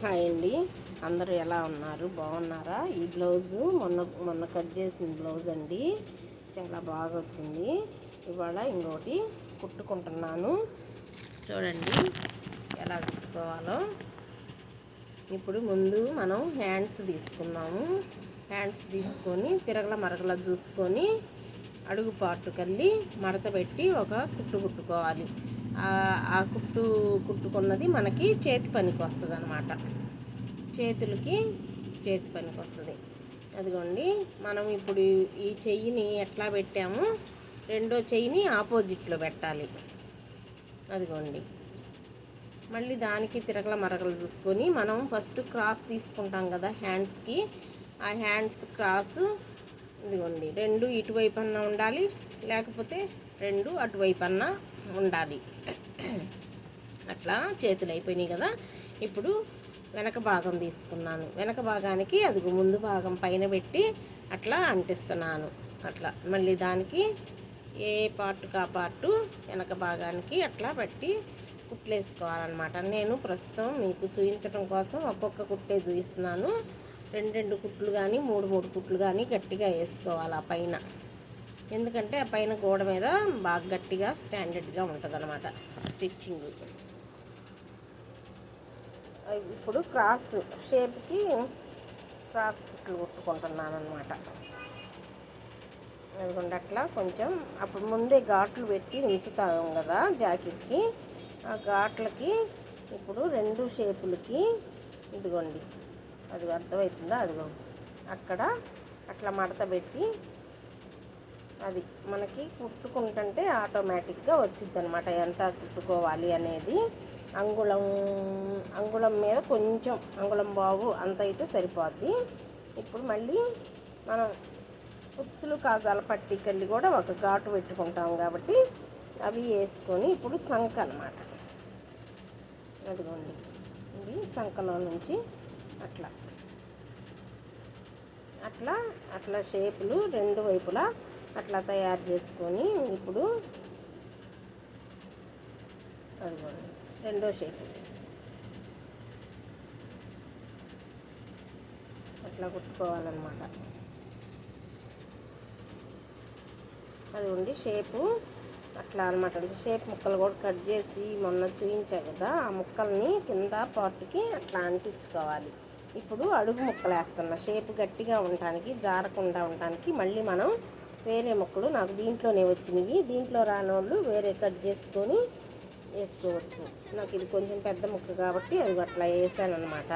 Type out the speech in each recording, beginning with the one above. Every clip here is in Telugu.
హాయ్ అండి అందరూ ఎలా ఉన్నారు? బాగున్నారా? ఈ బ్లౌజు మొన్న మొన్న కట్ చేసిన బ్లౌజ్ అండి. చాలా బాగా వచ్చింది ఇవాళ ఇంకోటి కుట్టుకుంటున్నాను. చూడండి ఎలా కుట్టుకోవాలో. ఇప్పుడు ముందు మనం హ్యాండ్స్ తీసుకున్నాము హ్యాండ్స్ తీసుకొని తిరగల మరగల చూసుకొని అడుగు పాటుకెళ్ళి మడత పెట్టి ఒక కుట్టు కుట్టుకోవాలి. ఆ- కుట్టు కుట్టుకున్నది మనకి చేతి పనికి వస్తుంది అనమాట చేతులకి చేతి పనికి వస్తుంది. అదిగోండి మనం ఇప్పుడు ఈ చెయ్యిని ఎట్లా పెట్టాము? రెండో చెయ్యిని ఆపోజిట్లో పెట్టాలి. అదిగోండి. మళ్ళీ దానికి తిరగల మరగలు చూసుకొని మనం ఫస్ట్ క్రాస్ తీసుకుంటాం కదా హ్యాండ్స్కి. ఆ హ్యాండ్స్ క్రాస్ ఇదిగోండి రెండు ఇటువైపు అన్న ఉండాలి లేకపోతే రెండు అటువైపు అన్న ఉండాలి. అట్లా చేతులు అయిపోయినాయి కదా. ఇప్పుడు వెనక భాగం తీసుకున్నాను. వెనక భాగానికి అది ముందు భాగం పైన పెట్టి అట్లా అంటిస్తున్నాను. అట్లా మళ్ళీ దానికి ఏ పార్ట్ ఆ పార్టు వెనక భాగానికి అట్లా పెట్టి కుట్లేసుకోవాలన్నమాట. నేను ప్రస్తుతం మీకు చూపించడం కోసం ఒక్కొక్క కుట్టే చూపిస్తున్నాను రెండు రెండు కుట్లు కానీ మూడు మూడు కుట్లు కానీ గట్టిగా వేసుకోవాలి ఆ పైన. ఎందుకంటే ఆ పైన గోడ మీద బాగా గట్టిగా స్టాండర్డ్గా ఉంటుంది అనమాట స్టిచ్చింగ్ ఇప్పుడు క్రాస్ షేప్కి క్రాస్ కుట్లు కుట్టుకుంటున్నాను అనమాట అదిగోండి అట్లా కొంచెం అప్పుడు ముందే ఘాట్లు పెట్టి ఉంచుతాం కదా జాకెట్కి. ఆ ఘాట్లకి ఇప్పుడు రెండు షేపులకి ఇదిగోండి అది అర్థమవుతుందా? అదిగో అక్కడ అట్లా మడత పెట్టి అది మనకి కుట్టుకుంటుంటే ఆటోమేటిక్గా వచ్చింది అనమాట ఎంత కుట్టుకోవాలి అనేది అంగుళం అంగుళం మీద కొంచెం అంగుళం బాబు అంత అయితే సరిపోద్ది. ఇప్పుడు మళ్ళీ మనం ఉక్సులు కాజాల పట్టికెళ్ళి కూడా ఒక ఘాటు పెట్టుకుంటాం కాబట్టి అవి వేసుకొని ఇప్పుడు చంక అనమాట అదిగోండి. ఇది చంకలో నుంచి అట్లా. అట్లా అట్లా షేపులు రెండు వైపులా అట్లా తయారు చేసుకొని ఇప్పుడు రెండో షేప్. అట్లా కుట్టుకోవాలన్నమాట. అది ఉండి షేపు అట్లా అనమాట అంటే షేప్ ముక్కలు కూడా కట్ చేసి మొన్న చూపించా కదా ఆ ముక్కల్ని కింద పార్ట్కి అట్లా అంటించుకోవాలి. ఇప్పుడు అడుగు ముక్కలు వేస్తున్నా షేప్ గట్టిగా ఉండటానికి జారకుండా ఉండటానికి మళ్ళీ మనం వేరే ముక్కలు నాకు దీంట్లోనే వచ్చినాయి. దీంట్లో రానోళ్ళు వేరే కట్ చేసుకొని వేసుకోవచ్చు. నాకు ఇది కొంచెం పెద్ద ముక్క కాబట్టి అది అట్లా వేసాను అనమాట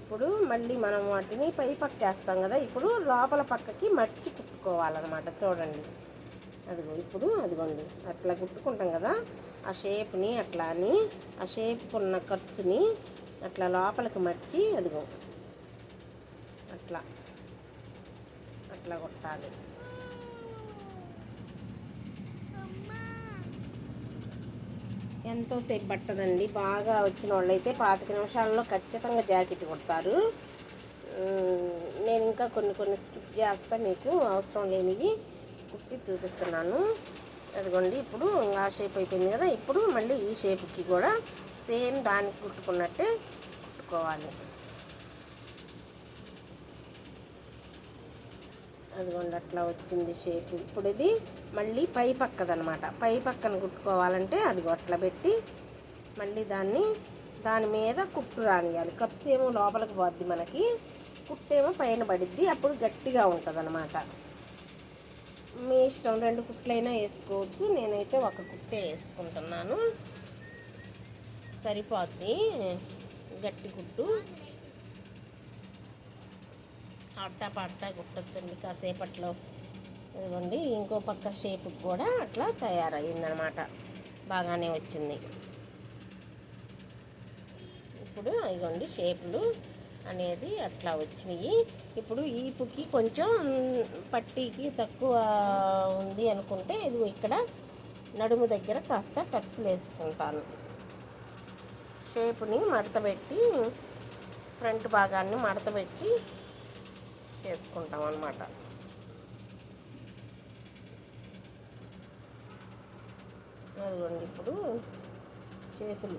ఇప్పుడు మళ్ళీ మనం వాటిని పై పక్క వేస్తాం కదా ఇప్పుడు లోపల పక్కకి మర్చి కుట్టుకోవాలన్నమాట. చూడండి. అదిగో ఇప్పుడు అదిగోండి. అట్లా కుట్టుకుంటాం కదా ఆ షేప్ని అట్లా అని ఆ షేప్కి ఉన్న ఖర్చుని అట్లా లోపలికి మర్చి అదిగో అట్లా అట్లా కొట్టాలి ఎంతోసేపు పట్టదండి. బాగా వచ్చిన వాళ్ళైతే పాతిక నిమిషాల్లో ఖచ్చితంగా జాకెట్ కుడతారు. నేను ఇంకా కొన్ని కొన్ని స్కిప్ చేస్తా మీకు అవసరం లేనివి కుట్టి చూపిస్తున్నాను. అదిగోండి ఇప్పుడు ఆ షేప్ అయిపోయింది కదా ఇప్పుడు మళ్ళీ ఈ షేప్కి కూడా సేమ్ దానికి కుట్టుకున్నట్టే కుట్టుకోవాలి. అదిగోండి అట్లా వచ్చింది షేప్ ఇప్పుడు ఇది మళ్ళీ పై పక్కదనమాట పై పక్కన కుట్టుకోవాలంటే అదిగో అట్లా పెట్టి మళ్ళీ దాన్ని దాని మీద కుట్టు రానియాలి. ఖర్చు ఏమో లోపలికి పోద్ది మనకి. కుట్టేమో పైన పడిద్ది. అప్పుడు గట్టిగా ఉంటుంది అనమాట మీ ఇష్టం. రెండు కుట్లైనా వేసుకోవచ్చు. నేనైతే ఒక కుట్టే వేసుకుంటున్నాను. సరిపోద్ది. గట్టి కుట్టు. ఆడతా పాడతా కుట్టొచ్చండి కాసేపట్లో. ఇదిగోండి ఇంకో పక్క షేప్ కూడా అట్లా తయారయ్యిందనమాట. బాగానే వచ్చింది. ఇప్పుడు ఇదిగోండి షేపులు అనేది అట్లా వచ్చినాయి. ఇప్పుడు ఈపుకి కొంచెం పట్టీకి తక్కువ ఉంది అనుకుంటే ఇది ఇక్కడ నడుము దగ్గర కాస్త టక్స్లు వేసుకుంటాను షేపుని మడతపెట్టి ఫ్రంట్ భాగాన్ని మడతపెట్టి వేసుకుంటాం అన్నమాట అదిగోండి ఇప్పుడు చేతులు.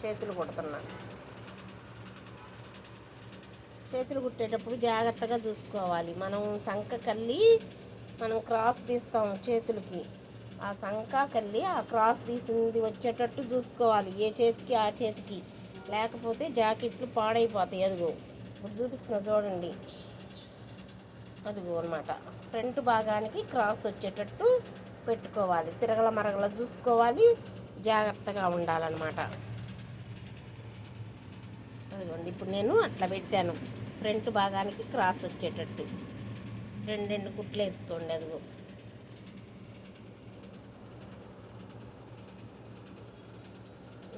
చేతులు కుడుతున్నా. చేతులు కుట్టేటప్పుడు జాగ్రత్తగా చూసుకోవాలి. మనం సంఖ కల్లి మనం క్రాస్ తీస్తాం చేతులకి. ఆ సంఖ కల్లి ఆ క్రాస్ తీసింది వచ్చేటట్టు చూసుకోవాలి. ఏ చేతికి ఆ చేతికి. లేకపోతే జాకెట్లు పాడైపోతాయి. అదిగో. ఇప్పుడు చూపిస్తున్నా చూడండి. అదిగో అనమాట ఫ్రంట్ భాగానికి క్రాస్ వచ్చేటట్టు పెట్టుకోవాలి. తిరగల మరగల చూసుకోవాలి. జాగ్రత్తగా ఉండాలన్నమాట. అదిగోండి ఇప్పుడు నేను అట్లా పెట్టాను. ఫ్రంట్ భాగానికి క్రాస్ వచ్చేటట్టు. రెండు రెండు కుట్లు వేసుకోండి అదిగో.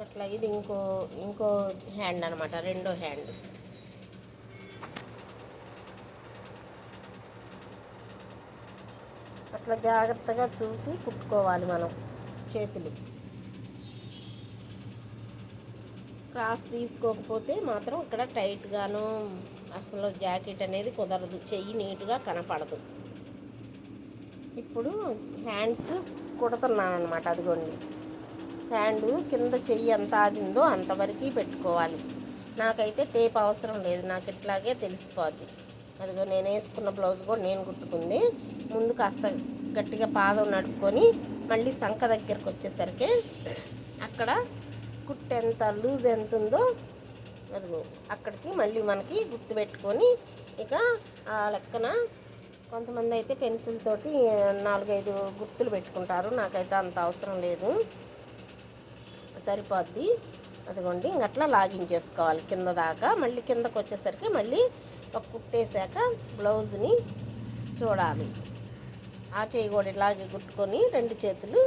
అట్లా ఇది ఇంకో ఇంకో హ్యాండ్ అనమాట రెండో హ్యాండ్. అట్లా జాగ్రత్తగా చూసి కుట్టుకోవాలి మనం చేతులు. క్రాస్ తీసుకోకపోతే మాత్రం ఇక్కడ టైట్గాను అసలు జాకెట్ అనేది కుదరదు. చెయ్యి నీట్గా కనపడదు. ఇప్పుడు హ్యాండ్స్ కుడుతున్నాను అనమాట అదిగోండి. హ్యాండ్ కింద చెయ్యి ఎంత ఆదిందో అంతవరకు పెట్టుకోవాలి. నాకైతే టేప్ అవసరం లేదు. నాకు ఇట్లాగే తెలిసిపోద్ది. అదిగో నేను వేసుకున్న బ్లౌజ్ కూడా నేను కుట్టుకుంది. ముందు కాస్త గట్టిగా పాదం నడుపుకొని మళ్ళీ సంఖ దగ్గరకు వచ్చేసరికి అక్కడ కుట్టు ఎంత లూజ్ ఎంత ఉందో అదిగో అక్కడికి మళ్ళీ మనకి గుర్తు పెట్టుకొని ఇక ఆ లెక్కన కొంతమంది అయితే పెన్సిల్ తోటి నాలుగైదు గుర్తులు పెట్టుకుంటారు. నాకైతే అంత అవసరం లేదు. సరిపోద్ది. అదిగోండి ఇంకట్లా లాగించేసుకోవాలి కింద దాకా. మళ్ళీ కిందకు వచ్చేసరికి మళ్ళీ ఒక కుట్టేశాక బ్లౌజ్ని చూడాలి. ఆ చేయి కూడా ఇలాగే కుట్టుకొని రెండు చేతులు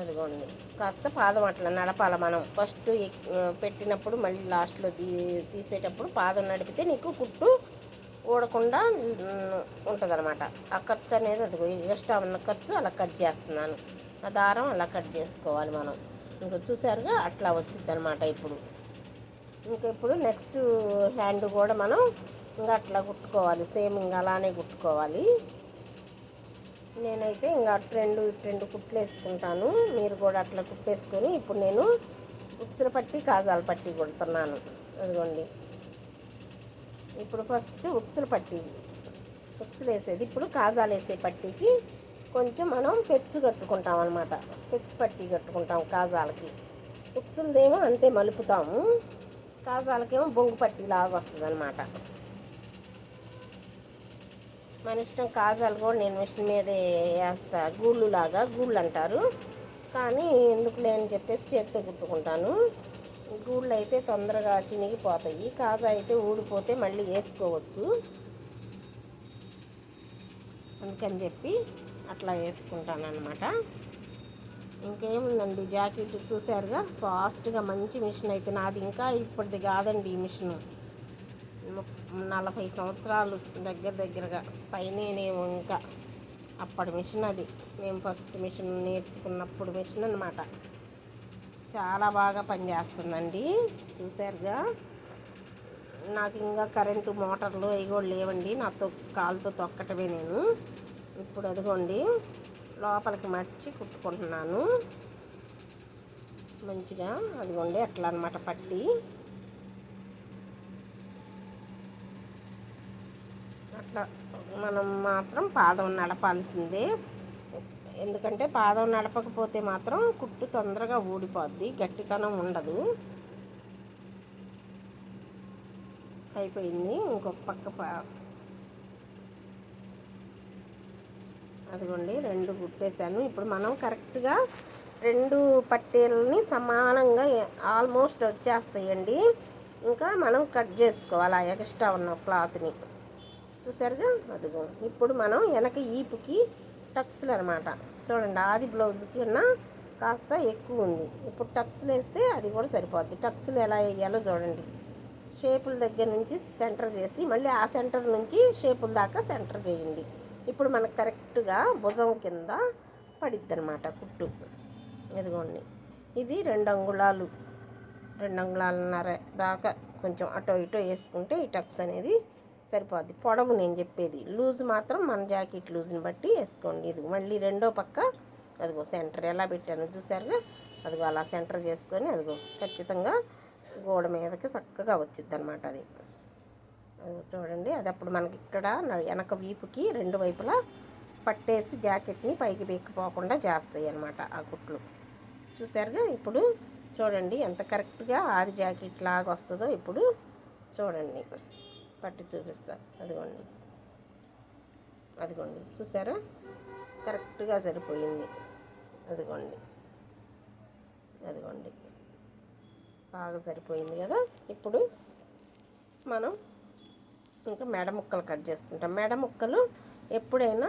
అదిగోండి కాస్త పాదం అట్లా నడపాలి మనం. ఫస్ట్ పెట్టినప్పుడు మళ్ళీ లాస్ట్లో తీ తీసేటప్పుడు పాదం నడిపితే నీకు కుట్టు ఊడకుండా ఉంటుంది అనమాట ఆ ఖర్చు అనేది అదిగో ఎక్స్ట్రా ఉన్న ఖర్చు అలా కట్ చేస్తున్నాను. ఆ దారం అలా కట్ చేసుకోవాలి మనం. ఇంకా చూసారుగా అట్లా వచ్చింది అనమాట ఇప్పుడు. ఇంకా ఇప్పుడు నెక్స్ట్ హ్యాండ్ కూడా మనం ఇంకా అట్లా కుట్టుకోవాలి. సేమ్ ఇంకా అలానే కుట్టుకోవాలి. నేనైతే ఇంకా అటు రెండు ఇటు రెండు కుట్లు వేసుకుంటాను. మీరు కూడా అట్లా కుట్టేసుకొని ఇప్పుడు నేను ఉక్సుల పట్టి కాజాల పట్టి కుడుతున్నాను. అదిగోండి. ఇప్పుడు ఫస్ట్ ఉక్సుల పట్టి. ఉక్సులు వేసేది ఇప్పుడు కాజాలు వేసే పట్టీకి కొంచెం మనం పెచ్చు కట్టుకుంటాం అనమాట పెచ్చు పట్టి కట్టుకుంటాం కాజాలకి. ఉక్సులదేమో అంతే మలుపుతాము. కాజాలకేమో బొంగు పట్టి లాగా వస్తుంది అనమాట మన ఇష్టం కాజాలు కూడా నేను మిషన్ మీదే వేస్తా. గూళ్ళు లాగా గూళ్ళు అంటారు కానీ ఎందుకు లేని చెప్పేసి చేత్తో కుట్టుకుంటాను గూళ్ళు అయితే తొందరగా చినిగిపోతాయి. కాజా అయితే ఊడిపోతే మళ్ళీ వేసుకోవచ్చు. అందుకని చెప్పి అట్లా వేసుకుంటాను అనమాట ఇంకేముందండి జాకెట్ చూసారుగా ఫాస్ట్గా మంచి మిషన్ అయితే నాది ఇంకా ఇప్పటిది కాదండి ఈ మిషన్. నలభై సంవత్సరాలు దగ్గర దగ్గరగా పైనేనేమో ఇంకా. అప్పటి మిషన్ అది. మేము ఫస్ట్ మిషన్ నేర్చుకున్నప్పుడు మిషన్ అనమాట చాలా బాగా పనిచేస్తుందండి. చూసారుగా నాకు ఇంకా కరెంటు మోటార్లు అవి కూడా లేవండి. నాతో కాలుతో తొక్కటమే నేను. ఇప్పుడు అదిగోండి లోపలికి మర్చి కుట్టుకుంటున్నాను. మంచిగా అదిగోండి అట్లా అనమాట పట్టి. అట్లా మనం మాత్రం పాదం నడపాల్సిందే. ఎందుకంటే పాదం నడపకపోతే మాత్రం కుట్టు తొందరగా ఊడిపోద్ది గట్టితనం ఉండదు. అయిపోయింది ఇంకొక పక్క అదిగోండి రెండు కుట్టేశాను ఇప్పుడు మనం కరెక్ట్గా రెండు పట్టీలని సమానంగా ఆల్మోస్ట్ వచ్చేస్తాయండి. ఇంకా మనం కట్ చేసుకోవాలి ఆ ఎక్స్ట్రా ఉన్న క్లాత్ని. చూసారుగా? అదిగో ఇప్పుడు మనం వెనక ఈపుకి టక్స్లు అనమాట చూడండి ఆది బ్లౌజ్కి ఉన్న కాస్త ఎక్కువ ఉంది. ఇప్పుడు టక్స్లు వేస్తే అది కూడా సరిపోద్ది. టక్స్లు ఎలా వేయాలో చూడండి. షేపుల దగ్గర నుంచి సెంటర్ చేసి మళ్ళీ ఆ సెంటర్ నుంచి షేపుల దాకా సెంటర్ చేయండి. ఇప్పుడు మనకు కరెక్ట్గా భుజం కింద పడిద్ది అనమాట కుట్టు. ఇదిగోండి. ఇది రెండు అంగుళాలు. రెండు అంగుళాలన్నర దాకా కొంచెం అటో ఇటో వేసుకుంటే ఈ టక్స్ అనేది సరిపోద్ది. పొడవు నేను చెప్పేది. లూజ్ మాత్రం మన జాకెట్ లూజ్ని బట్టి వేసుకోండి. ఇది మళ్ళీ రెండో పక్క అదిగో సెంటర్ ఎలా పెట్టాను చూసారుగా? అదిగో అలా సెంటర్ చేసుకొని అదిగో ఖచ్చితంగా గోడ మీదకి చక్కగా వచ్చిద్ది అనమాట అది. చూడండి అది అప్పుడు మనకి ఇక్కడ వెనక వీపుకి రెండు వైపులా పట్టేసి జాకెట్ని పైకి బెక్కిపోకుండా చేస్తాయి అనమాట ఆ కుట్లు. చూసారుగా? ఇప్పుడు చూడండి ఎంత కరెక్ట్గా ఆది జాకెట్ లాగా వస్తుందో ఇప్పుడు చూడండి. పట్టి చూపిస్తా. అదిగోండి. అదిగోండి. చూసారా? కరెక్ట్గా సరిపోయింది. అదిగోండి. అదిగోండి. బాగా సరిపోయింది కదా? ఇప్పుడు మనం ఇంకా మెడ ముక్కలు కట్ చేసుకుంటాం. మెడ ముక్కలు ఎప్పుడైనా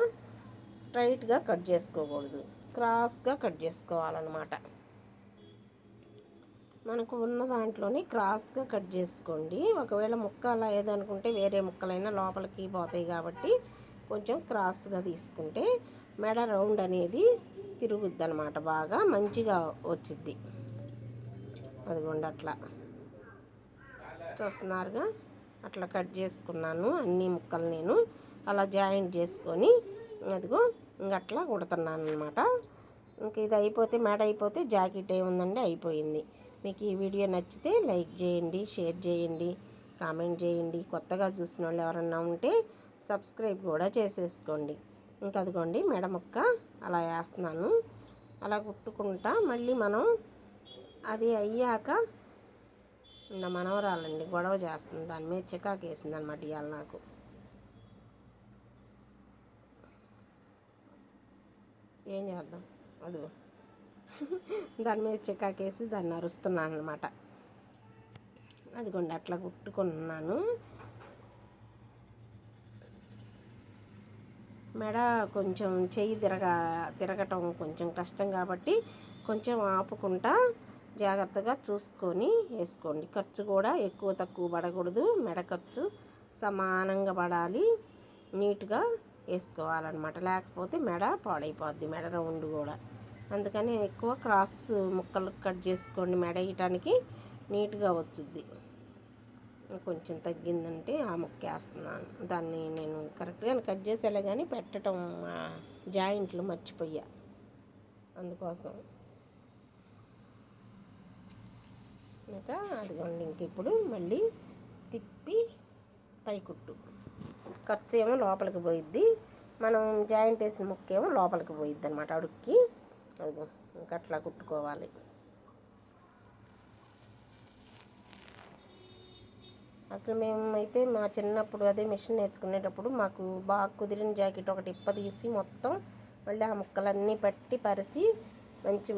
స్ట్రైట్గా కట్ చేసుకోకూడదు. క్రాస్గా కట్ చేసుకోవాలన్నమాట. మనకు ఉన్న దాంట్లోని క్రాస్గా కట్ చేసుకోండి. ఒకవేళ ముక్క అలా ఏదనుకుంటే వేరే ముక్కలైనా లోపలికి పోతాయి కాబట్టి కొంచెం క్రాస్గా తీసుకుంటే మెడ రౌండ్ అనేది తిరుగుద్ది అనమాట బాగా మంచిగా వచ్చిద్ది. అదిగోండి అట్లా. చూస్తున్నారుగా? అట్లా కట్ చేసుకున్నాను అన్ని ముక్కలు నేను. అలా జాయింట్ చేసుకొని అదిగో ఇంక అట్లా కుడుతున్నాను అనమాట ఇంక ఇది అయిపోతే మేడ అయిపోతే జాకెట్ ఏముందండి? అయిపోయింది. మీకు ఈ వీడియో నచ్చితే లైక్ చేయండి షేర్ చేయండి కామెంట్ చేయండి. కొత్తగా చూసిన వాళ్ళు ఎవరన్నా ఉంటే సబ్స్క్రైబ్ కూడా చేసేసుకోండి. ఇంకా అదిగోండి మెడ ముక్క అలా వేస్తున్నాను. అలా కుట్టుకుంటా మళ్ళీ మనం అది అయ్యాక నా మనవరాలండి గొడవ చేస్తుంది. దాని మీద చికాకు వేసింది అనమాట ఇవాళ నాకు. ఏం చేద్దాం? అది దాని మీద చికాకు వేసి దాన్ని అరుస్తున్నాను అనమాట అదిగోండి అట్లా కుట్టుకున్నాను. మెడ కొంచెం చెయ్యి తిరగ తిరగటం కొంచెం కష్టం కాబట్టి కొంచెం ఆపుకుంటా జాగ్రత్తగా చూసుకొని వేసుకోండి. ఖర్చు కూడా ఎక్కువ తక్కువ పడకూడదు. మెడ ఖర్చు సమానంగా పడాలి. నీట్గా వేసుకోవాలన్నమాట. లేకపోతే మెడ పాడైపోద్ది. మెడ రౌండ్ కూడా. అందుకని ఎక్కువ క్రాస్ ముక్కలు కట్ చేసుకోండి. మెడ వేయటానికి నీట్గా వచ్చుద్ది. కొంచెం తగ్గిందంటే ఆ ముక్క వేస్తున్నాను. దాన్ని నేను కరెక్ట్గా కట్ చేసేలా కానీ పెట్టడం జాయింట్లు మర్చిపోయా. అందుకోసం. ఇంకా అదిగోండి ఇంక ఇప్పుడు మళ్ళీ తిప్పి పైకుట్టు. ఖర్చు ఏమో లోపలికి పోయిద్ది. మనం జాయింట్ వేసిన ముక్క ఏమో లోపలికి పోయిద్ది అనమాట అడుక్కి. అదిగో ఇంక అట్లా కుట్టుకోవాలి. అసలు మేమైతే మా చిన్నప్పుడు అదే మిషన్ నేర్చుకునేటప్పుడు మాకు బాగా కుదిరిన జాకెట్ ఒకటి ఇప్ప తీసి మొత్తం మళ్ళీ ఆ ముక్కలన్నీ పట్టి పరిసి మంచి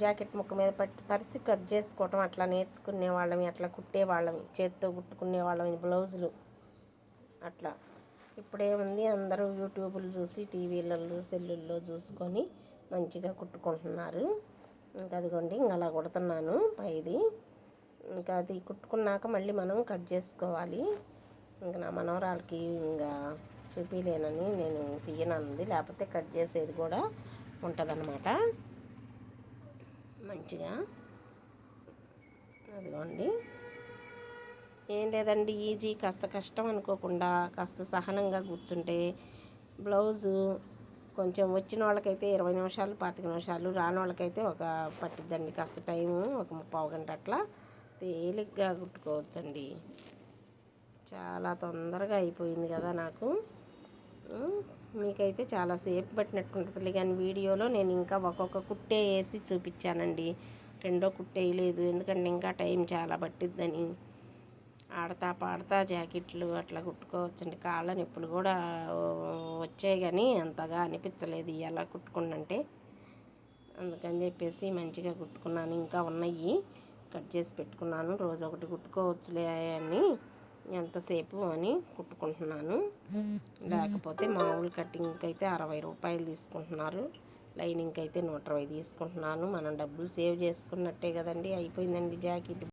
జాకెట్ ముక్క మీద పట్టి పరిసి కట్ చేసుకోవటం అట్లా నేర్చుకునే వాళ్ళమి అట్లా కుట్టే వాళ్ళమి చేతితో కుట్టుకునే వాళ్ళమి బ్లౌజులు. అట్లా. ఇప్పుడేముంది అందరూ యూట్యూబ్లు చూసి టీవీలలో సెల్లుల్లో చూసుకొని మంచిగా కుట్టుకుంటున్నారు. ఇంకా అదిగోండి ఇంకా అలా కుడుతున్నాను పైది. ఇంకా అది కుట్టుకున్నాక మళ్ళీ మనం కట్ చేసుకోవాలి. ఇంకా నా మనవరాలకి ఇంకా చూపించలేనని నేను తీయనంది లేకపోతే కట్ చేసేది కూడా ఉంటుందన్నమాట. మంచిగా. అదిగోండి. ఏం లేదండి ఈజీ. కాస్త కష్టం అనుకోకుండా కాస్త సహనంగా కూర్చుంటే బ్లౌజు కొంచెం వచ్చిన వాళ్ళకైతే ఇరవై నిమిషాలు పాతిక నిమిషాలు రాని వాళ్ళకైతే ఒక పట్టిద్దండి. కాస్త టైము ఒక ముప్పావు గంట అట్లా తేలిగ్గా కుట్టుకోవచ్చండి. చాలా తొందరగా అయిపోయింది కదా నాకు. మీకైతే చాలా సేపు పట్టినట్టు ఉంటుంది కానీ వీడియోలో నేను ఇంకా ఒక్కొక్క కుట్టే వేసి చూపించానండి. రెండో కుట్టేయలేదు ఎందుకంటే ఇంకా టైం చాలా పట్టిద్దని. ఆడతా పాడతా జాకెట్లు అట్లా కుట్టుకోవచ్చండి. కాళ్ళ నొప్పులు కూడా వచ్చాయి కానీ అంతగా అనిపించలేదు ఎలా కుట్టుకున్నంటే అందుకని చెప్పేసి మంచిగా కుట్టుకున్నాను. ఇంకా ఉన్నాయి. కట్ చేసి పెట్టుకున్నాను. రోజు ఒకటి కుట్టుకోవచ్చులే అని. ఎంతసేపు అని కుట్టుకుంటున్నాను. లేకపోతే మామూలు కటింగ్కి అయితే అరవై రూపాయలు తీసుకుంటున్నారు. లైనింగ్కి అయితే నూట ఇరవై తీసుకుంటున్నాను. మనం డబ్బులు సేవ్ చేసుకున్నట్టే కదండి. అయిపోయిందండి జాకెట్.